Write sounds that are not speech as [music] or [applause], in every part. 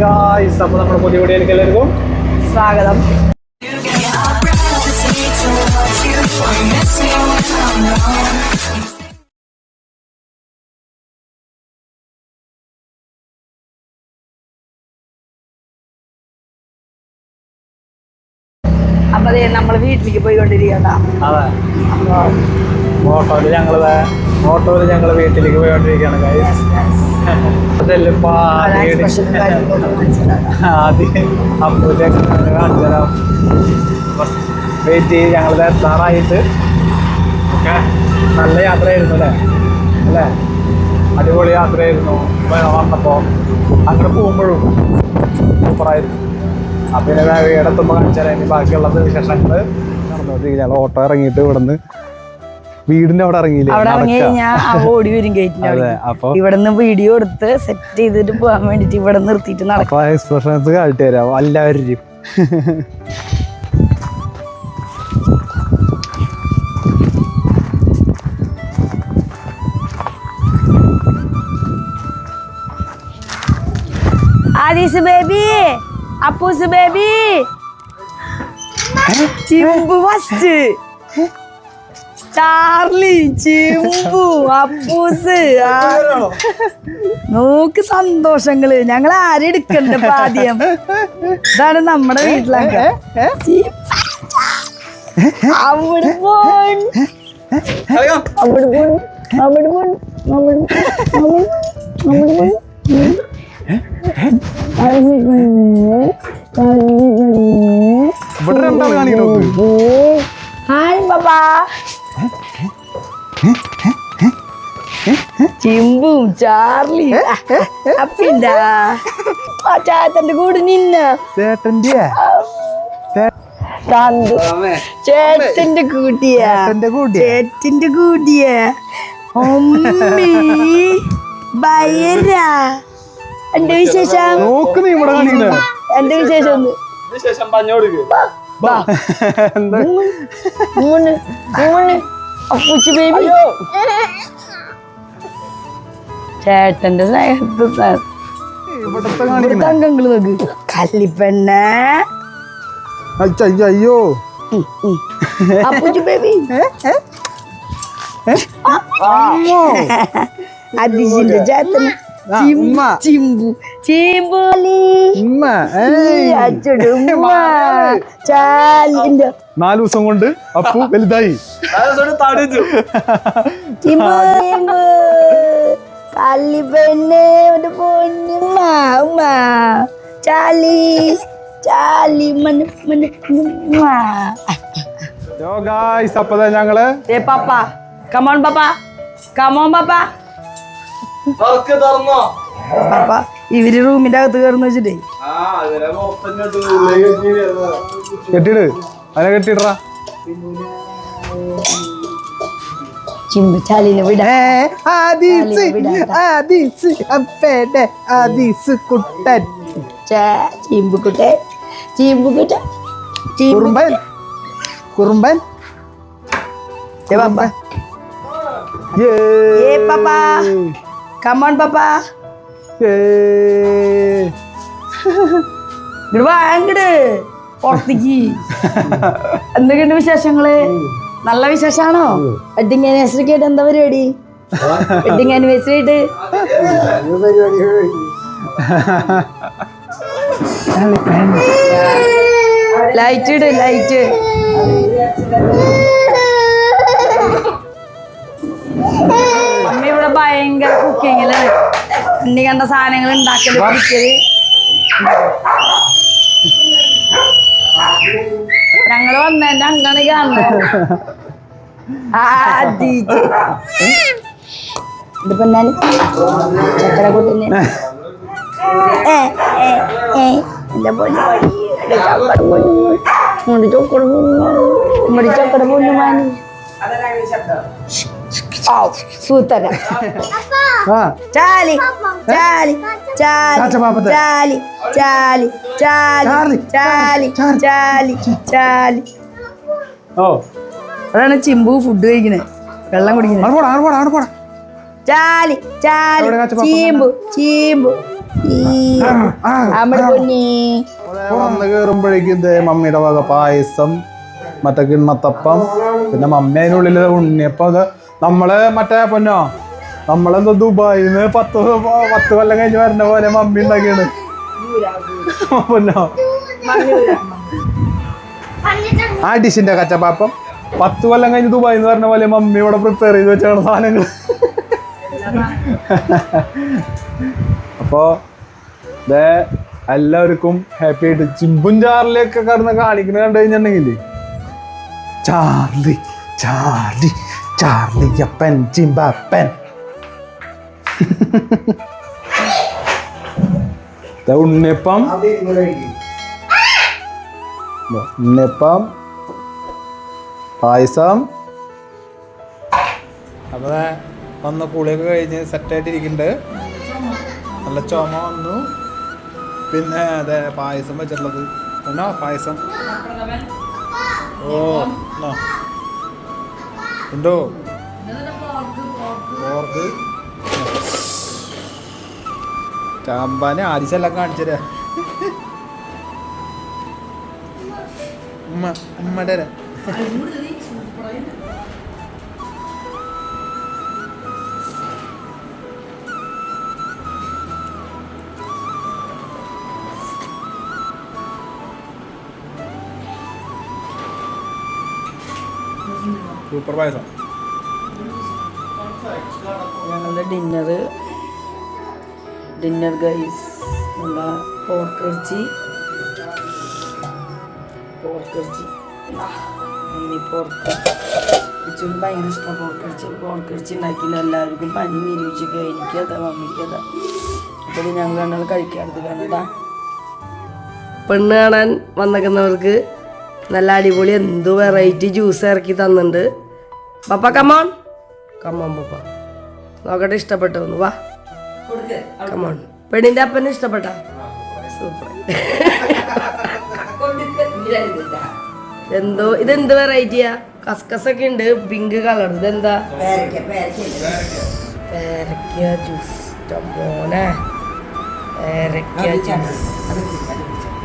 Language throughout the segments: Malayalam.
ഗായ്സ് അപ്പോൾ നമ്മുടെ പുതിയ വീഡിയോയിലേക്ക് എല്ലാവർക്കും സ്വാഗതം. അപ്പൊ ദേ നമ്മൾ വീട്ടിലേക്ക് പോയിക്കൊണ്ടിരിക്കണ്ട അതെ. ഓട്ടോയിൽ ഞങ്ങൾ ഓട്ടോയിൽ ഞങ്ങൾ വീട്ടിലേക്ക് പോയോണ്ടിരിക്കുകയാണ് ആദ്യം കാണിച്ചു തരാം വെയിറ്റ് ചെയ്ത് ഞങ്ങൾ എത്താറായിട്ട് ഓക്കെ നല്ല യാത്രയായിരുന്നു അല്ലേ? അല്ലേ? അടിപൊളി യാത്രയായിരുന്നു. വന്നപ്പോൾ അങ്ങനെ പോകുമ്പോഴും സൂപ്പറായിരുന്നു. അപ്പം പിന്നെ വീടെത്തുമ്പോൾ കാണിച്ചാൽ ഇനി ബാക്കിയുള്ളത് വിശേഷങ്ങൾ നടന്നുകൊണ്ടിരിക്കുക ഞങ്ങൾ ഓട്ടോ ഇറങ്ങിയിട്ട് ഇവിടുന്ന് വീടിന്റെ അവിടെ ഇറങ്ങിയില്ലേ? അവിടെ ഇറങ്ങി കഴിഞ്ഞാൽ ആ ഓടി വരും ഗേറ്റിന്റെ അപ്പൊ ഇവിടുന്ന് വീഡിയോ എടുത്ത് സെറ്റ് ചെയ്തിട്ട് പോകാൻ വേണ്ടിട്ട് ഇവിടെ നിർത്തിയിട്ട് നടക്കും. എക്സ്പ്രഷൻസ് കാട്ടി തരാം. എല്ലാവരും. Aadees baby Appoos baby. Chimbu first Charlie Chimbu Appoos നോക്ക് സന്തോഷങ്ങൾ. ഞങ്ങൾ ആരെടുക്കണ്ട ആദ്യം ഇതാണ് നമ്മുടെ വീട്ടിലൊക്കെ അവിടെ പോൺ അവിടെ പോൺ അവിടെ പോൺ അവിടെ അവിടെ അവിടെ പോൺ ഇവിടെ രണ്ടാൾ കാണിക്കണോ? ഹായ് ബാബാ. ചിമ്പും ചാർലി. അപ്പിണ്ടാ. ആ ചേട്ടന്റെ കൂടെ നിന്ന. ചേട്ടന്റെ ചേട്ടന്റെ കൂട്ടിയാ. ചേട്ടന്റെ കൂട്ടിയാ? ചേട്ടന്റെ കൂട്ടിയാ. ഒമ്മി ബയരാ എന്റെ വിശേഷം? ഇവിടെ എന്റെ വിശേഷം ഒന്ന് മൂന്ന് മൂന്ന് അപ്പൂച്ചി ബേബി ചേട്ടന്റെ സ്നേഹത്ത് ഇവിടത്തെ കാണിക്കണ തങ്കങ്ങൾ നോക്ക് കല്ലിപ്പെണ്ണ അയ്യോ അയ്യോ അപ്പൂച്ചി ബേബി അതിശിന്റെ ചേട്ടന് ആ, ഉമ്മ. ചിമ്പു. ചിമ്പുലി. ഉമ്മ ഏയ്. അച്ചുടുമ്മ [laughs] ചാലിന്റെ നാല് ദിവസം കൊണ്ട് അപ്പു [laughs] വലുതായി. കല്ലിപ്പെണ്ണേ [laughs] ഒരു പൊന്നുമ്മ ഉമ്മ ചാലി ചാലി മന മന ഉമ്മ. യോ ഗായ്സ് ഞങ്ങൾ. ഏ പാപ്പ. കമോൺ പാപ്പ. കമോൺ പാപ്പ. പാപ്പ ഇവർ റൂമിന്റെ അകത്ത് കയറുന്ന വെച്ചിട്ടേ. കെട്ടിട് അതിനെ കെട്ടിടറാ ചിമ്പു ചാലിനെ വിടാ. ആദീസ്. ആദീസ് അപ്പേടെ ആദീസ് കുട്ടൻ. ചീമ്പുക്കുട്ടെ ചീമ്പുക്കുട്ട കുറുമ്പൻ. കുറുമ്പൻ. ഏ പാപ്പ. ഏ പാപ്പ. Come on on, Papa. [laughs] വാ ഇങ്ങട് പുറത്തേക്ക്. [laughs] എന്തൊക്കെയുണ്ട് വിശേഷങ്ങൾ? നല്ല വിശേഷാണോ? വെഡിങ് ആനിവേഴ്സറി ആയിട്ട് എന്താ പരിപാടി? വെഡിങ് ആനിവേഴ്സറി ആയിട്ട്. ലൈറ്റ് ഇട് ലൈറ്റ് ഇവിടെ ഭയങ്കര കുക്കിങ്ങിലാണ് ഉണ്ണി കണ്ട സാധനങ്ങൾ ഉണ്ടാക്കൽ പിടിക്കൽ ഞങ്ങൾ വന്നതിന്റെ അങ്ങനെ കാണുന്നത് ഇതിപ്പോ എന്നാൽ ചക്കര കൂട്ടിന്. എന്റെ പൊന്നു ചക്കര പൊന്നു മുടി ചക്കര പൊന്നു മുടി ചക്കര പൊന്നു മാനി സൂത്തര ആ. ചാലി ചാലി ചാലി ചാച്ച പാപ്പത്തെ. ചാലി ചാലി ചാലി ചാർലി, ചാലി ചാലി ചാലി. ഓ. അതാണ് ചിമ്പു ഫുഡ് കഴിക്കണേ. വെള്ളം കുടിക്കുന്നത് ചാലി ചാലി ചീമ്പു ചീമ്പു. വന്ന് കേറുമ്പോഴേക്കും ഇതേ മമ്മിയുടെ വക പായസം മറ്റേ കിണ്ണത്തപ്പം പിന്നെ മമ്മി അതിനുള്ളിൽ ഉണ്ണിയപ്പം നമ്മൾ മറ്റേ പൊന്നോ? നമ്മളെന്തോ ദുബായിന്ന് പത്ത് പത്ത് കൊല്ലം കഴിഞ്ഞ് വരണ പോലെ മമ്മി ഉണ്ടാക്കിയാണ്. പൊന്നോ? ആ ഡിഷിന്റെ കച്ചപ്പാപ്പം. പത്ത് കൊല്ലം കഴിഞ്ഞ് ദുബായിൽ എന്ന് പറഞ്ഞ പോലെ മമ്മി ഇവിടെ പ്രിപ്പയർ ചെയ്ത് വെച്ചാണ് സാധനങ്ങൾ അപ്പോ ദേ എല്ലാവർക്കും ഹാപ്പി ആയിട്ട് ചിമ്പും ചാർലിയൊക്കെ കടന്ന് കാണിക്കുന്നത് കണ്ടു കഴിഞ്ഞിട്ടുണ്ടെങ്കിൽ ചാർലി ചാർലി. ചാർലി അപ്പൻ ചിമ്പപ്പൻ ഉണ്ണിയപ്പം ഉണ്ണിയപ്പം പായസം അപ്പൊ വന്ന് വന്ന കുളിയൊക്കെ കഴിഞ്ഞ് സെറ്റായിട്ടിരിക്കുന്നുണ്ട് നല്ല ചുമ വന്നു. പിന്നെ അതെ പായസം വെച്ചിട്ടുള്ളത്. എന്നാ പായസം? ഓ എന്നാ. ഉണ്ടോ? ഓർക്ക് ചാമ്പാനെ ആദിശെല്ലാം കാണിച്ചരാ ഉമ്മ ഉമ്മയുടെ സൂപ്പർ പായസം ഞങ്ങളുടെ ഡിന്നർ ഡിന്നർ ഗൈസ് നല്ല പോർക്കിറച്ചി പോർക്കിറച്ചി മമ്മി പോർക്ക്. ഇച്ചിരി ഭയങ്കര ഇഷ്ടം പോർക്ക് ഇറച്ചി. ഉണ്ടാക്കിയില്ല എല്ലാവർക്കും പനി വിരിച്ചൊക്കെ എനിക്കതാ മമ്മിക്കതാ അപ്പോൾ ഞങ്ങൾ കണ്ടാൽ കഴിക്കാറുണ്ട്. കണ്ടതാ പെണ്ണ് കാണാൻ വന്നേക്കുന്നവർക്ക് നല്ല അടിപൊളി എന്തോ വെറൈറ്റി ജ്യൂസ് ഇറക്കി തന്നിട്ടുണ്ട്. പപ്പ കമോൺ കമോൺ പപ്പ. നോക്കട്ടെ ഇഷ്ടപ്പെട്ടോ ഒന്ന് വാ കമോൺ പെണ്ണിന്റെ അപ്പന് ഇഷ്ടപ്പെട്ട? സൂപ്പർ എന്തോ ഇതെന്ത് വെറൈറ്റിയാ കസ്കസ് ഒക്കെ ഉണ്ട് പിങ്ക് കളർ ഇതെന്താ? പേരക്ക ജ്യൂസ് മോനെ പേരക്ക ജ്യൂസ്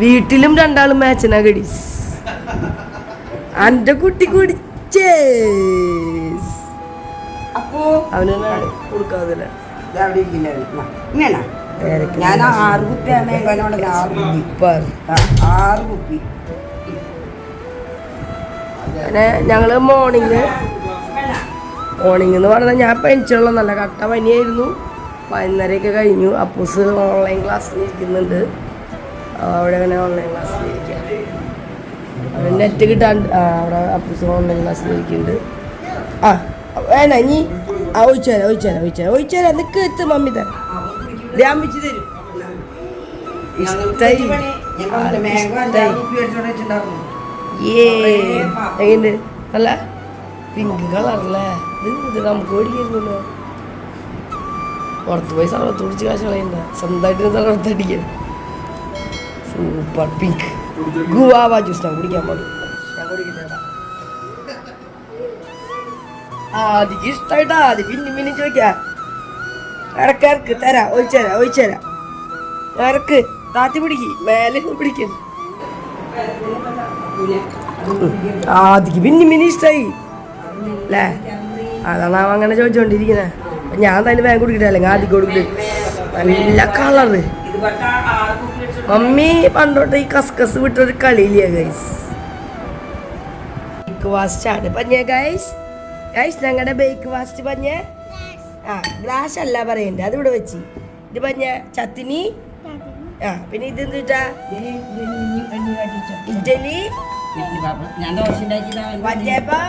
വീട്ടിലും രണ്ടാളും മാച്ചിനാ ഗഡീസ്. അന്റെ കുട്ടി കുടിച്ചേ അപ്പോ? അവന് കൊടുക്കാതില്ല. ഇത് അവിടെ ഇരിക്കില്ലായിരുന്നു. ആ, ഇങ്ങനെ. ഞാൻ ആറ് കുപ്പി മേഘനോട് ആറ് കുപ്പി സൂപ്പർ. ആ, ആറ് കുപ്പി അങ്ങനെ ഞങ്ങൾ മോർണിംഗ് മോർണിംഗ് എന്ന് പറഞ്ഞാൽ ഞാൻ പെൻഷനുള്ള നല്ല കട്ട പനിയായിരുന്നു. പതിനൊക്കെ കഴിഞ്ഞു. അപ്പൂസ് ഓൺലൈൻ ക്ലാസ്സിൽ ഇരിക്കുന്നുണ്ട്. അവിടെ അങ്ങനെ ഓൺലൈൻ ക്ലാസ്സിൽ നെറ്റ് കിട്ടാൻ അവിടെ അപ്പൂസ് ഓൺലൈൻ ഇരിക്കുന്നുണ്ട്. ആ വേണ്ട ഇനി ആ ഒഴിച്ചാല ഒഴിച്ചാല ഒഴിച്ചാല ഒഴിച്ചാല നിൽക്ക് എത്ത് മമ്മി തരാം. ഞാൻ വെച്ച് തരും. എങ്ങനെയുണ്ട് അല്ല പിങ്ക് കളറല്ലേ ഇത് ഇത് നമുക്ക് ഓടിക്കായിരുന്നല്ലോ പുറത്ത് പോയി സർവത്ത് കുടിച്ച് കാശ് കളയണ്ട. സ്വന്തമായിട്ട് സർവത്ത് സൂപ്പർ പിങ്ക് ഗുവാവ ജ്യൂസ് ഞാൻ കുടിക്കാൻ പാടും ഞാൻ ഇഷ്ടായിട്ടാ അത് പിന്നെ പിന്നെ ചോദിക്കാ. ഇടയ്ക്ക് ഇറക്ക് തരാ ഒഴിച്ചേരാ ഒഴിച്ചേരാ ഇറക്ക് താത്തി പിടിക്ക് മേലെ പിടിക്കുന്നു ആദിക്ക് പിന്നെ പിന്നെ ഇഷ്ടായി. അല്ലേ അതാണ് അവ അങ്ങനെ ചോദിച്ചോണ്ടിരിക്കുന്നത് ഞാൻ തന്നെ ബാങ്ക് കൊടുക്കട്ടെ അല്ലെങ്കിൽ ആദ്യം കൊടുക്കട്ടെ നല്ല കളറ് മമ്മി പണ്ടോട്ട് ഈ കസ്കസ് വിട്ടൊരു കളിയില്ല ഗൈസ് ബേക്ക് വാസ്റ്റ് ആണ് പഞ്ഞേ ഗൈസ് ഗൈസ് ഞങ്ങളുടെ ബേക്ക് വാസ്റ്റ് പഞ്ഞേ? ആ ഗ്ലാസ് അല്ല പറയണ്ടേ അത് ഇവിടെ വെച്ച്. ഇത് പഞ്ഞ ചത്തിനി? ആ പിന്നെ ഇത് എന്തിട്ടാ? ഉണ്ടാക്കിയതാ വറ്റയപ്പം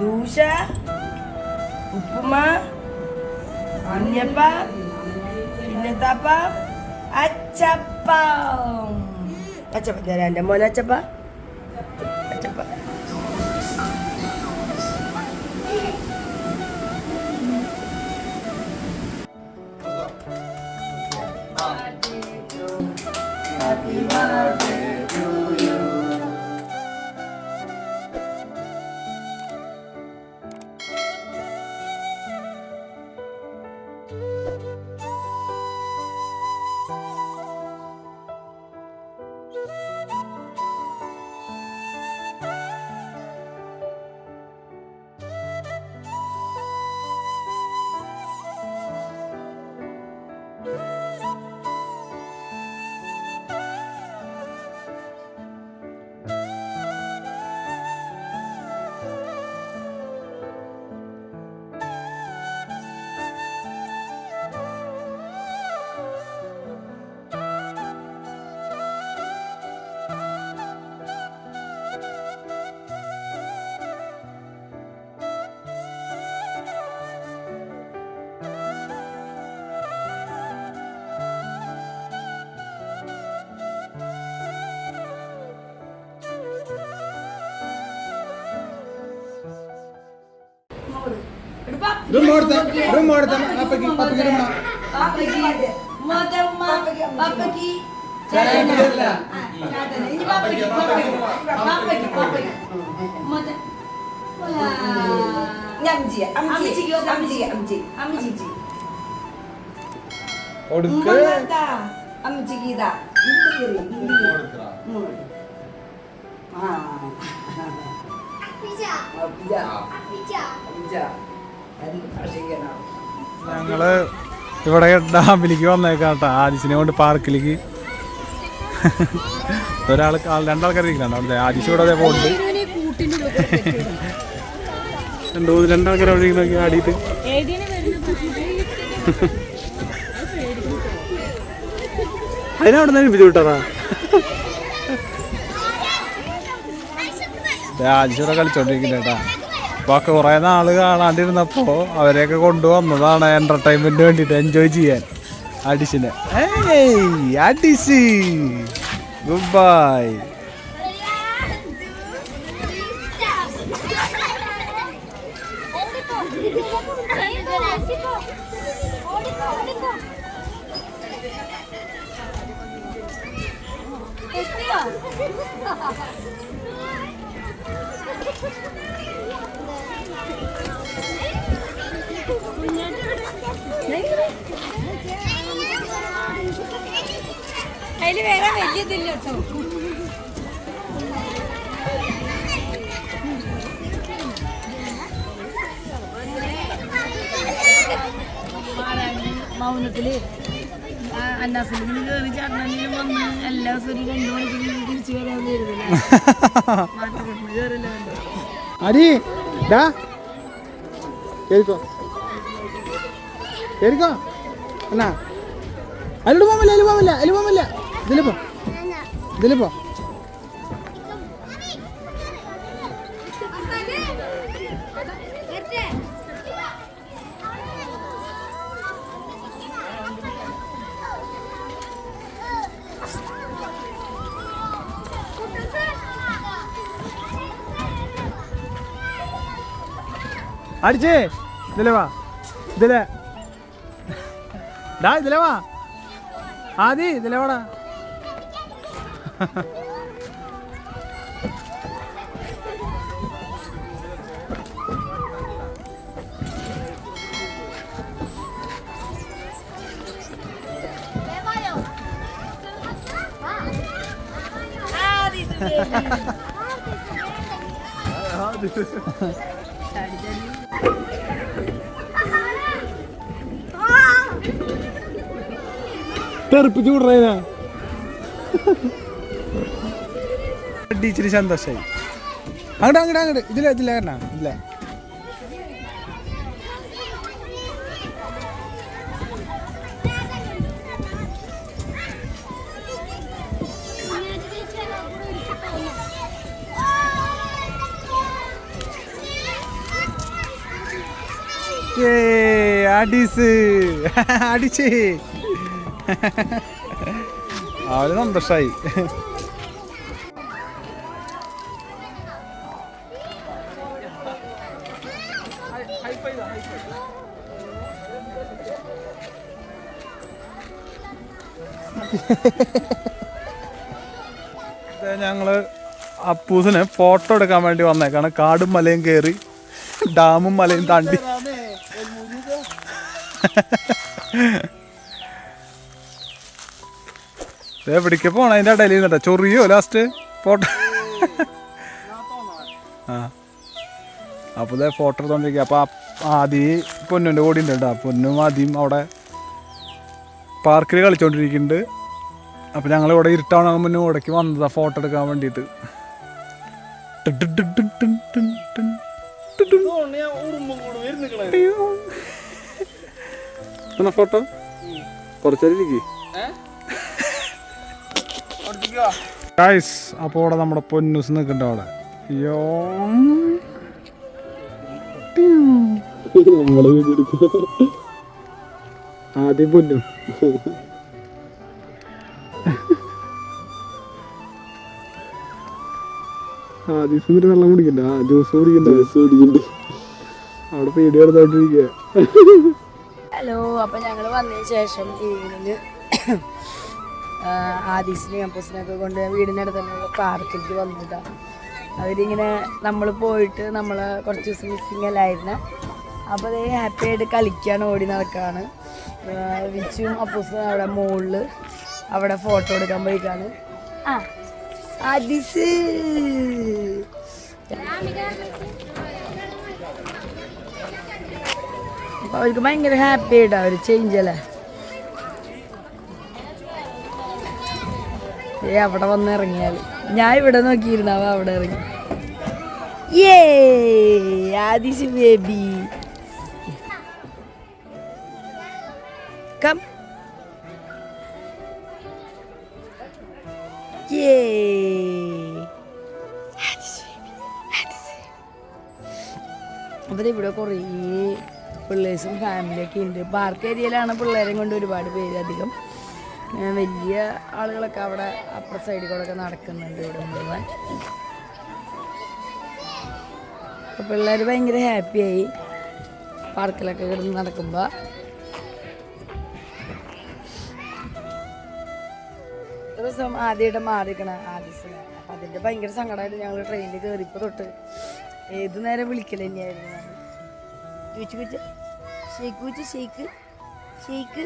ദൂശ ഉപ്പുമ? ഉണ്ണിയപ്പം പിന്നത്തപ്പം? Japão. Hum. Nah, coba dari Anda, mana coba? Room ಮಾಡ್ತಾ ರೂಮ್ ಮಾಡ್ತಾ ಅಪ್ಪಗೆ ಅಪ್ಪಗೆ ರೂಮ್ അമ്മച്ചി അമ്മച്ചി അമ്മച്ചി അമ്മച്ചി അമ്മച്ചി കൊടുക്ക അമ്മച്ചിക്ക് ഇതാ ഇത് കയറി, ഇത് കയറി. ഉം. ആ അപ്പിച്ച. അപ്പിച്ച. എന്ത് ഭക്ഷിക്കണം? ഞങ്ങൾ ഇവിടെ ഡാമിലേക്ക് വന്നേക്കാം കേട്ടോ ആദിശിനെ കൊണ്ട് പാർക്കിലേക്ക്. ഒരാൾ രണ്ടാൾക്കാർ ഇരിക്കുന്നുണ്ട് ആദിശ് ഇവിടെ അതേ പോകുന്നുണ്ട് രണ്ടു രണ്ടാൾക്കാർ അവിടെ ഇരിക്കുന്നൊക്കെ ആടിയിട്ട്. അതിനവിടെ നിന്ന് ഏൽപ്പിച്ചു ആദിശൂടെ കളിച്ചോണ്ടിരിക്കുന്നത് കേട്ടാ. അപ്പൊ ഒക്കെ നാൾ കാണാണ്ടിരുന്നപ്പോൾ കാണാണ്ടിരുന്നപ്പോ അവരെയൊക്കെ കൊണ്ടുവന്നതാണ് എന്റർടൈൻമെന്റ് വേണ്ടിയിട്ട് എൻജോയ് ചെയ്യാൻ. അഡിഷന് ഏയ് അഡിഷ് ഗുഡ് ബൈ അതിൽ വേറെ വലിയതില്ല കേട്ടോ. മൗനത്തിൽ അന്നാസിലും കയറി ചാട്ടനും വന്ന് എല്ലാ ദിവസവും രണ്ടു മണിക്ക് തിരിച്ചു വരാൻ വരുന്നില്ല കയറില്ല അരി ഡാ. കേറിക്കോ എന്നാ? അതിലോട്ട് പോകില്ല അതിൽ പോകില്ല അതിൽ പോകില്ല ഇതിൽ പോ. ഇതിൽ പോ. അടിച്ചേ. ഇതിലേ വാ. ഇതിലെ. ഡാ ഇതിലെ വാ. ആദി ഇതിലെ വാടാ. [laughs] തെറിപ്പിച്ച് വിടറേനാ ടീച്ചർ സന്തോഷായി. അങ്ങോട്ട് അങ്ങോട്ട് അങ്ങോട്ട് ഇതില്ല ഇതില്ല കാരണം ഇല്ല അടിസ്. അടിച്ചേ. [laughs] അവർ സന്തോഷായി. ഞങ്ങൾ അപ്പൂസിന് ഫോട്ടോ എടുക്കാൻ വേണ്ടി വന്നേക്കാണ്. കാടും മലയും കയറി ഡാമും മലയും താണ്ടി. [laughs] [laughs] എവിടേക്ക് പോണ? അതിന്റെ ഇടയിൽ നിന്നിട്ടാ. ചൊറിയോ ലാസ്റ്റ് ഫോട്ടോ ആ. അപ്പോൾ ഇതേ ഫോട്ടോ എടുത്തോണ്ടിരിക്കുക അപ്പോൾ ആദ്യം പൊന്നുന്റെ കൂടി ഉണ്ട് കേട്ടോ. പൊന്നും ആദ്യം അവിടെ പാർക്കിൽ കളിച്ചോണ്ടിരിക്കുന്നുണ്ട്. അപ്പോൾ ഞങ്ങൾ ഇവിടെ ഇരുട്ടാവണ മുന്നേ ഇവിടേക്ക് വന്നതാ ഫോട്ടോ എടുക്കാൻ വേണ്ടിയിട്ട്. ഫോട്ടോ? കുറച്ചേരിക്കും ഗൈസ് അപ്പോൾ അവിടെ നമ്മുടെ പൊന്നൂസ് നിൽക്കണ്ട അവിടെ. അയ്യോ. ആദ്യം പൊന്നു. ആദ്യം വെള്ളം കുടിക്കണ്ട. ജ്യൂസ് കുടിക്കണ്ട. ജ്യൂസ് കുടിക്കണ്ട. അവിടെ പേടി എടുത്തോണ്ടിരിക്കുക ഹലോ അപ്പൊ ഞങ്ങൾ വന്നതിന് ശേഷം ഈവനിങ് ആദീസിനെയും അപ്പൂസിനെയൊക്കെ കൊണ്ട് വീടിനടുത്ത് തന്നെ പാർക്കിലേക്ക് വന്നിട്ടാണ് അവരിങ്ങനെ നമ്മൾ പോയിട്ട് നമ്മൾ കുറച്ച് ദിവസം മിസ്സിങ് അല്ലായിരുന്നു അപ്പോൾ അതേ ഹാപ്പി ആയിട്ട് കളിക്കാൻ ഓടി നടക്കുകയാണ് വിച്ചും അപ്പൂസും അവിടെ മുകളിൽ അവിടെ ഫോട്ടോ എടുക്കാൻ പോയിക്കാണ്. ആ. ആദീസ് അവർക്ക് ഭയങ്കര ഹാപ്പി ആയിട്ടാണ് അവർ ചേഞ്ച് അല്ലേ? ഏ അവിടെ വന്ന് ഇറങ്ങിയാൽ ഞാൻ ഇവിടെ നോക്കിയിരുന്നാവ അവ അവിടെ ഇറങ്ങി. ഏ ആദിസി ബേബി. കം. ഏ ഇവിടെ കുറേ പിള്ളേഴ്സും ഫാമിലിയൊക്കെ ഉണ്ട്. പാർക്ക് ഏരിയയിലാണ് പിള്ളേരെയും കൊണ്ട് ഒരുപാട് പേര് അധികം. വലിയ ആളുകളൊക്കെ അവിടെ അപ്പുറ സൈഡിൽ കൂടെ ഒക്കെ നടക്കുന്നുണ്ട് ഇവിടെ മുഴുവൻ. അപ്പോൾ പിള്ളേർ ഭയങ്കര ഹാപ്പിയായി പാർക്കിലൊക്കെ കിടന്ന് നടക്കുമ്പോൾ ദിവസം ആദ്യമായിട്ട് മാറിക്കണ ആദ്യം അപ്പം അതിന്റെ ഭയങ്കര സങ്കടമായിട്ട് ഞങ്ങൾ ട്രെയിനിൽ കയറിയപ്പോൾ തൊട്ട് ഏത് നേരം വിളിക്കൽ തന്നെയായിരുന്നു? ചോദിച്ചു കുച്ച ഷെയ്ക്ക് കുച്ച ഷെയ്ക്ക് ഷെയ്ക്ക്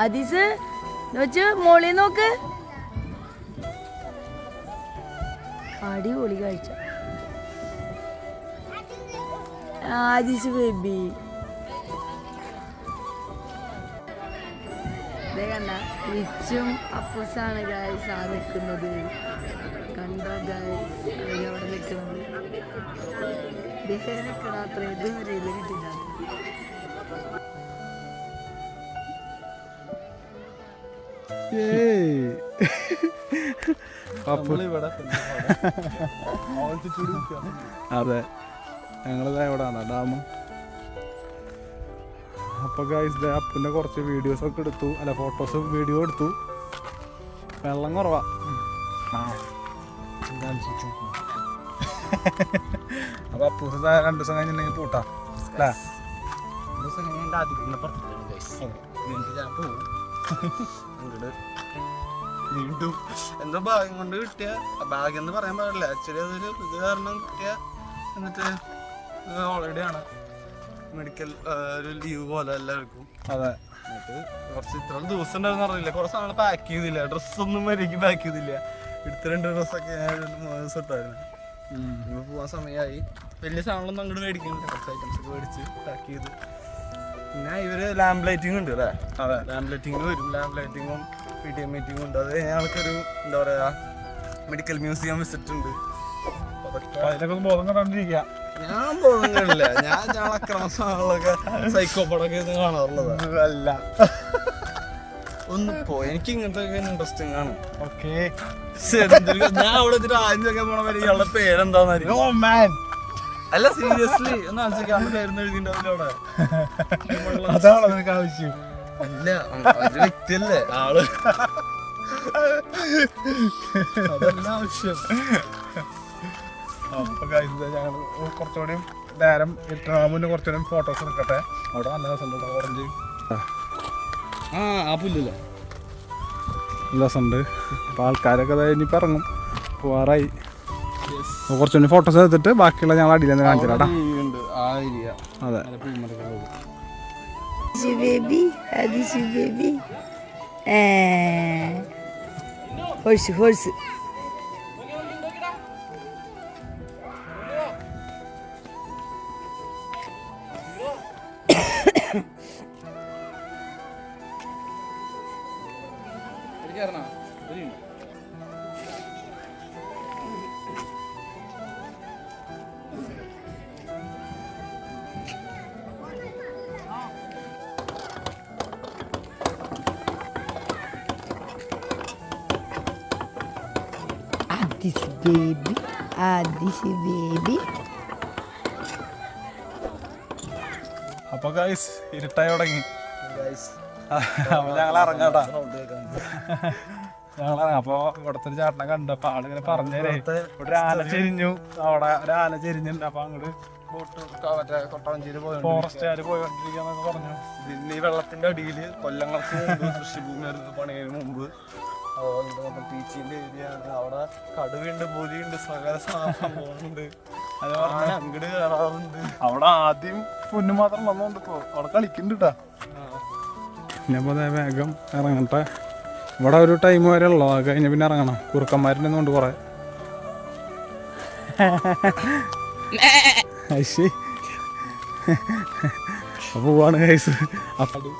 അതീസ് നോച്ച് മോളി നോക്ക്. അടിപൊളി കാഴ്ച. ആദിസ് ബേബി ദേ കണ്ട റിച്ചും അപ്പൂസാണ് ഗായ്സ് ആ നിൽക്കുന്നത് കണ്ടോ ഗായ്സ് അവിടെ നിൽക്കുന്നത്. നിൽക്കണ അത്ര ഇതുവരെ ഇത് കിട്ടില്ല [laughs] [laughs] അതെ. ഞങ്ങളിതാ എവിടെയാണ് ഡാം അപ്പൊ ഗൈസ് അപ്പിന്റെ കുറച്ച് വീഡിയോസ് ഒക്കെ എടുത്തു. അല്ല ഫോട്ടോസ് വീഡിയോ എടുത്തു. വെള്ളം കുറവാ. അപ്പൊ അപ്പൂസ് രണ്ടു ദിവസം കഴിഞ്ഞിട്ടുണ്ടെങ്കിൽ പൂട്ടാ. അല്ലേ? [laughs] വീണ്ടും. എന്തോ ഭാഗ്യം കൊണ്ട് കിട്ടിയ. ഭാഗ്യം എന്ന് പറയാൻ പാടില്ല. ആക്ച്വലി അതൊരു ഇത് കാരണം കിട്ടിയ. എന്നിട്ട് ഹോളിഡേ ആണ്. മെഡിക്കൽ ഒരു ലീവ് പോലെ എല്ലാവർക്കും. അതെ. എന്നിട്ട് കുറച്ച് ഇത്ര ദിവസം ഉണ്ടായിരുന്നു അറിയില്ല കുറച്ച് സാധനങ്ങൾ പാക്ക് ചെയ്തില്ല. ഡ്രസ്സൊന്നും മര്യാദയ്ക്ക് പാക്ക് ചെയ്തില്ല. എടുത്ത രണ്ട് ഡ്രസ്സൊക്കെ ഞാൻ രണ്ട് മൂന്ന് ദിവസം ഇട്ടായിരുന്നു. ഇപ്പൊ പോവാൻ സമയമായി വലിയ സാധനങ്ങളൊന്നും അങ്ങോട്ട് മേടിക്കുന്നില്ല. കുറച്ച് ഐറ്റംസ് ഒക്കെ മേടിച്ച് പാക്ക് ചെയ്ത്. പിന്നെ ഇവർ ലാമ്പ് ലൈറ്റിംഗ് ഉണ്ട് അല്ലേ? അതെ. ലാമ്പ് ലൈറ്റിംഗ് വരും. ലാമ്പ് ലൈറ്റിങ്ങും പി ടി എം മീറ്റിംഗും ഉണ്ട്. അത് ഞങ്ങൾക്കൊരു എന്താ പറയാ മെഡിക്കൽ മ്യൂസിയം വിസിറ്റ് ഉണ്ട്. അതിനൊക്കെ ഒന്ന് ബോധം കണ്ടോണ്ടിരിക്കുക ഞാൻ പോകുന്നില്ല ഞാൻ ഞങ്ങൾ അക്രമ സൈക്കോ പടൊക്കെ കാണാറുള്ളതാ. അല്ല. ഒന്ന് പോ. എനിക്ക് ഇങ്ങനത്തെ ഇൻട്രസ്റ്റിംഗ് ആണ്. ഓക്കെ. ഞാൻ അവിടെ എത്തിയിട്ട് ആദ്യം ചോദിക്കാൻ പോണ വരെ ഇയാളുടെ പേരെന്താന്നായിരിക്കും? അല്ല സീരിയസ്ലി ഒന്ന് ആലോചിക്കാൻ പേരെന്ന് എഴുതിണ്ടാവില്ല അവിടെ? അതാണ് നിനക്ക് ആവശ്യം? അല്ല ഒരു വ്യക്തിയല്ലേ ആൾ. [laughs] അതല്ല ആവശ്യം. അപ്പൊ guys, ദേ ഞങ്ങൾ കുറച്ചുകൂടി നേരം ഇട്ടാ മുന്നേ കുറച്ചുകൂടി ഫോട്ടോസ് എടുക്കട്ടെ. അവിടെ നല്ല രസമുണ്ട് ഓറഞ്ച്. ആ. ആ പുല്ലല്ലേ നല്ല രസമുണ്ട് അപ്പോൾ ആൾക്കാരൊക്കെ ഇനിയിപ്പോൾ ഇറങ്ങും. പോവാറായി. അപ്പോൾ കുറച്ചുകൂടി ഫോട്ടോസ് എടുത്തിട്ട് ബാക്കിയുള്ള ഞങ്ങൾ അടിയിൽ നിന്ന് കാണിച്ചു തരാം ആ ഏരിയ അതെ. Adishi baby, horse baby. അപ്പോൾ ഗൈസ് ഇരുട്ടായി തുടങ്ങി. അപ്പൊ ഞങ്ങൾ ഇറങ്ങാട്ടാ ഞങ്ങൾ അപ്പൊ ഇവിടത്തെ ഒരു ചേട്ടനെ കണ്ടപ്പോ ആളിങ്ങനെ പറഞ്ഞേരേ ഇവിടെ ആന ചെരിഞ്ഞു. അവിടെ ഒരു ആന ചെരിഞ്ഞിട്ടുണ്ട്. അപ്പൊ അങ്ങോട്ട് ഫോറസ്റ്റുകാർ പോയിക്കൊണ്ടിരിക്കാന്നൊക്കെ പറഞ്ഞു. പിന്നെ ഈ വെള്ളത്തിന്റെ അടിയിൽ കൊല്ലങ്ങൾക്ക് മുമ്പ് കൃഷിഭൂമി പണിയതിന് മുമ്പ്. അതുപോലെ മൊത്തം ടീച്ചിന്റെ ഏരിയ ആണ് അവിടെ കടുവയുണ്ട് പുലിയുണ്ട് സകല സംഭവമുണ്ട് അതുപോലെ അങ്ങട് കയറാറുണ്ട് അവിടെ ആദ്യം പൊന്നു മാത്രം വന്നോണ്ട് ഇപ്പോ അവിടെ കളിക്കുന്നുണ്ട് ദേ വേഗം ഇറങ്ങട്ടെ. ഇവിടെ ഒരു ടൈം വരെ ഉള്ളു അത് കഴിഞ്ഞ പിന്നെ ഇറങ്ങണം. കുറുക്കന്മാരുടെ കൊണ്ട് കുറെ ഐശി പോവാണ് കൈസ് അപ്പൊ [laughs]